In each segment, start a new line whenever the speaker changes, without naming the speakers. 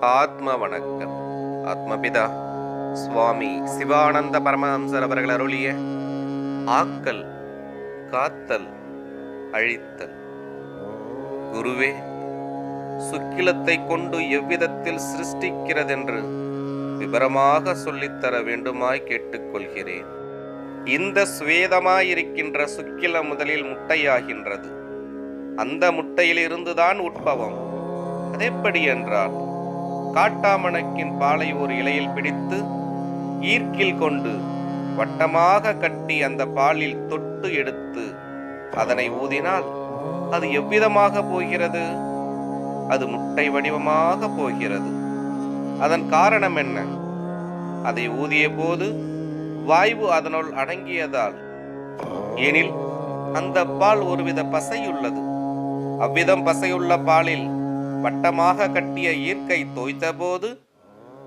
ஆத்ம வணக்கம் ஆத்மபிதா சுவாமி சிவானந்த பரமஹம்சர் அவர்கள் அருளிய ஆக்கல் காத்தல் அழித்தல். குருவே சுக்கிலத்தை கொண்டு எவ்விதத்தில் சிருஷ்டிக்கிறதென்று விவரமாக சொல்லித்தர வேண்டுமாய் கேட்டுக்கொள்கிறேன். இந்த சுவேதமாயிருக்கின்ற சுக்கில முதலில் முட்டையாகின்றது. அந்த முட்டையிலிருந்துதான் உட்பவம். அதெப்படி என்றால் காட்டாமணக்கின் பாலை ஒரு இலையில் பிடித்து ஈர்க்கில் கொண்டு வட்டமாக கட்டி அந்த பாலில் தொட்டு எடுத்து அதனை ஊதினால் அது எவ்விதமாக போகிறது? அது முட்டை வடிவமாக போகிறது. அதன் காரணம் என்ன? அதை ஊதிய போது வாய்வு அதனுள் அடங்கியதால். எனில் அந்த பால் ஒருவித பசையுள்ளது. அவ்விதம் பசையுள்ள பாலில் வட்டமாக கட்டிய ஈர்க்கை தோய்த்தபோது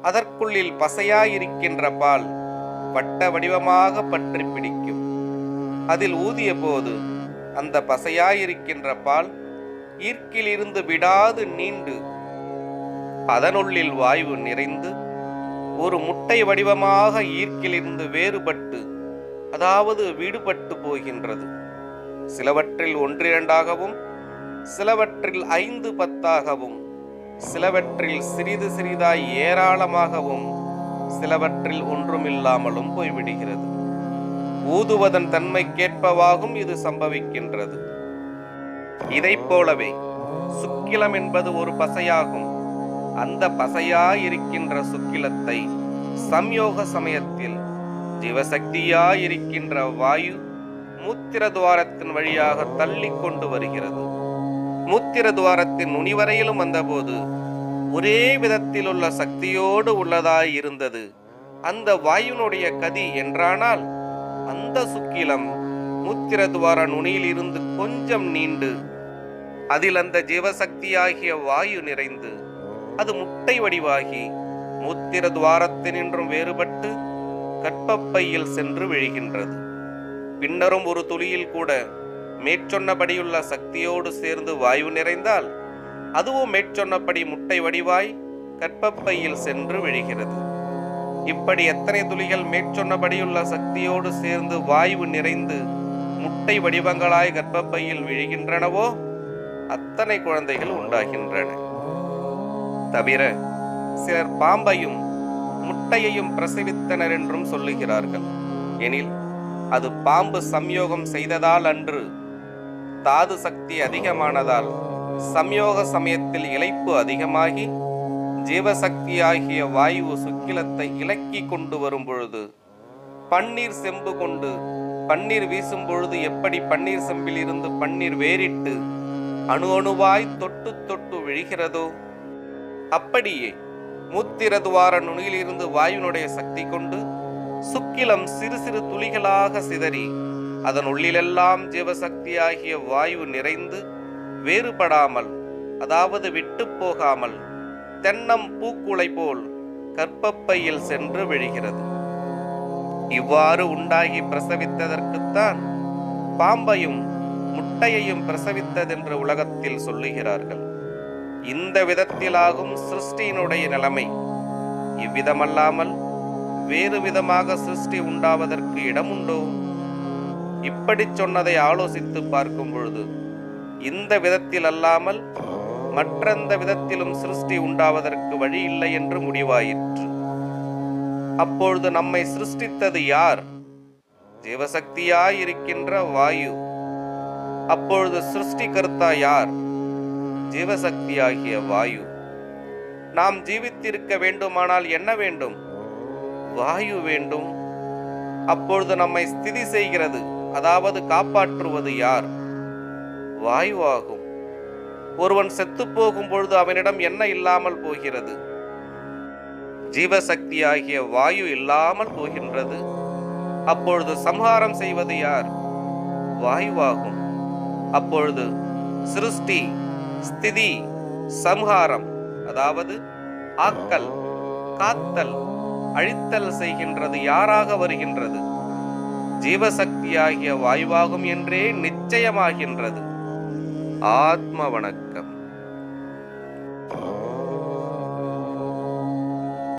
அதற்குள்ளில் பசையாயிருக்கின்ற பால் வட்ட வடிவமாக பற்றி பிடிக்கும். அதில் ஊதிய போது அந்த பசையாயிருக்கின்ற பால் ஈர்க்கிலிருந்து விடாது நீண்டு அதனுள்ளில் வாய்வு நிறைந்து ஒரு முட்டை வடிவமாக ஈர்க்கிலிருந்து வேறுபட்டு அதாவது விடுபட்டு போகின்றது. சிலவற்றில் ஒன்றிரண்டாகவும் சிலவற்றில் ஐந்து பத்தாகவும் சிலவற்றில் சிறிது சிறிதாய் ஏராளமாகவும் சிலவற்றில் ஒன்றுமில்லாமலும் போய்விடுகிறது. ஊதுவதன் தன்மைக்கேற்பவாகும் இது சம்பவிக்கின்றது. இதைப் போலவே சுக்கிலம் என்பது ஒரு பசையாகும். அந்த பசையாயிருக்கின்ற சுக்கிலத்தை சம்யோக சமயத்தில் ஜீவசக்தியாயிருக்கின்ற வாயு மூத்திர துவாரத்தின் வழியாக தள்ளி கொண்டு வருகிறது. மூத்திர துவாரத்தின் நுனி வரையிலும் வந்தபோது ஒரே விதத்தில் உள்ள சக்தியோடு உள்ளதாய் இருந்தது. அந்த வாயுனுடைய கதி என்றானால் அந்த சுக்கிலம் மூத்திர துவார நுனியில் இருந்து கொஞ்சம் நீண்டு அதில் அந்த ஜீவசக்தியாகிய வாயு நிறைந்து அது முட்டை வடிவாகி மூத்திர துவாரத்தினின்றும் வேறுபட்டு கற்பப்பையில் சென்று விழுகின்றது. பின்னரும் ஒரு துளியில் கூட மேற்சொன்னபடியுள்ள சக்தியோடு சேர்ந்து வாயு நிறைந்தால் அதுவும் மேற்சொன்னபடி முட்டை வடிவாய் கற்பப்பையில் சென்று விழுகிறது. இப்படி எத்தனை துளிகள் மேற்சொன்னபடியுள்ள சக்தியோடு சேர்ந்து வாயு நிறைந்து முட்டை வடிவங்களாய் கர்ப்பப்பையில் விழுகின்றனவோ அத்தனை குழந்தைகள் உண்டாகின்றன. தவிர சிலர் பாம்பையும் முட்டையையும் பிரசவித்தனர் என்றும் சொல்லுகிறார்கள். எனில் அது பாம்பு சம்யோகம் செய்ததால் அன்று தாது சக்தி அதிகமானதால் சம்யோக சமயத்தில் இழைப்பு அதிகமாகி ஜீவசக்தியாகிய வாயு சுக்கிலத்தை இலக்கி கொண்டு வரும் பொழுது பன்னீர் செம்பு கொண்டு பன்னீர் வீசும் பொழுது எப்படி பன்னீர் செம்பில் இருந்து பன்னீர் வேறிட்டு அணு அணுவாய் தொட்டு தொட்டு விழுகிறதோ அப்படியே முத்திரதுவார நுனியிலிருந்து வாயுனுடைய சக்தி கொண்டு சுக்கிலம் சிறு சிறு துளிகளாக சிதறி அதன் உள்ளிலெல்லாம் ஜீவசக்தியாகிய வாயு நிறைந்து வேறுபடாமல் அதாவது விட்டு போகாமல் தென்னம் பூக்குளை போல் கற்பப்பையில் சென்று விழுகிறது. இவ்வாறு உண்டாகி பிரசவித்ததற்குத்தான் பாம்பையும் முட்டையையும் பிரசவித்ததென்று உலகத்தில் சொல்லுகிறார்கள். இந்த விதத்திலாகும் சிருஷ்டியினுடைய நிலைமை. இவ்விதமல்லாமல் வேறு விதமாக சிருஷ்டி உண்டாவதற்கு இடமுண்டோ? இப்படி சொன்னதை ஆலோசித்து பார்க்கும் பொழுது இந்த விதத்தில் அல்லாமல் மற்றெந்த விதத்திலும் சிருஷ்டி உண்டாவதற்கு வழி இல்லை என்று முடிவாயிற்று. அப்பொழுது நம்மை சிருஷ்டித்தது யார்? ஜீவசக்தியாயிருக்கின்ற வாயு. அப்பொழுது சிருஷ்டி கருத்தா யார்? ஜீவசக்தியாகிய வாயு. நாம் ஜீவித்திருக்க வேண்டுமானால் என்ன வேண்டும்? வாயு வேண்டும். அப்பொழுது நம்மை ஸ்திதி செய்கிறது. அதாவது காப்பாற்றுவது யார்? வாயுவாகும். ஒருவன் செத்து போகும் பொழுது அவனிடம் என்ன இல்லாமல் போகிறது? ஜீவசக்தியாகிய வாயு இல்லாமல் போகின்றது. அப்பொழுது சம்ஹாரம் செய்வது யார்? வாயுவாகும். அப்பொழுது சிருஷ்டி ஸ்திதி சம்ஹாரம் அதாவது ஆக்கல் காத்தல் அழித்தல் செய்கின்றது யாராக வருகின்றது? ஜீவசக்தியாகிய வாயுவாகும் என்றே நிச்சயமாகின்றது. ஆத்ம வணக்கம்.